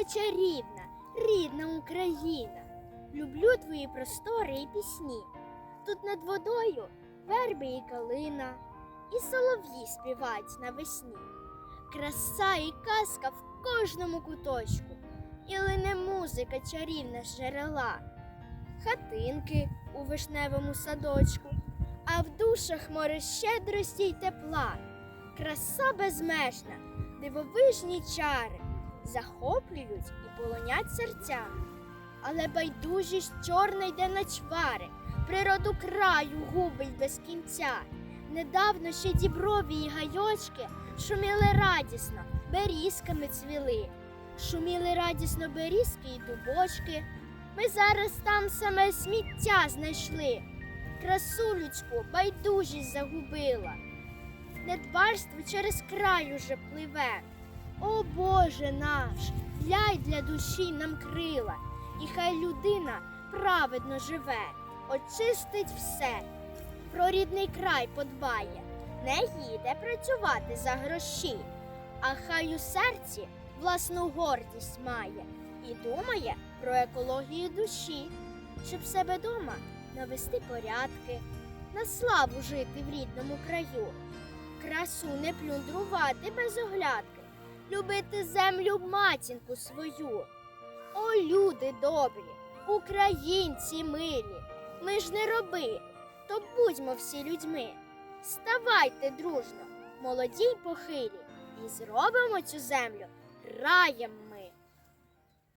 моя чарівна, рідна Україна. Люблю твої простори і пісні. Тут над водою верби і калина, і солов'ї співають навесні. Краса і казка в кожному куточку, і лине музика чарівна з джерела, хатинки у вишневому садочку, а в душах море щедрості й тепла, краса безмежна, дивовижні чари захоплюють і полонять серця. Але байдужість чорна йде на чвари, природу краю губить без кінця. Недавно ще діброві й гайочки шуміли радісно, берізками цвіли. Шуміли радісно берізки й дубочки. Ми зараз там саме сміття знайшли. Красу людську байдужість загубила. Недбарство через край уже пливе. О Боже наш, ляй для душі нам крила, і хай людина праведно живе, очистить все, про рідний край подбає, не їде працювати за гроші, а хай у серці власну гордість має і думає про екологію душі, щоб себе дома навести порядки, на славу жити в рідному краю, красу не плюндрувати без оглядки любити землю матінку свою. О, люди добрі, українці милі, ми ж не роби, то будьмо всі людьми. Ставайте дружно, молоді й похилі, і зробимо цю землю раєм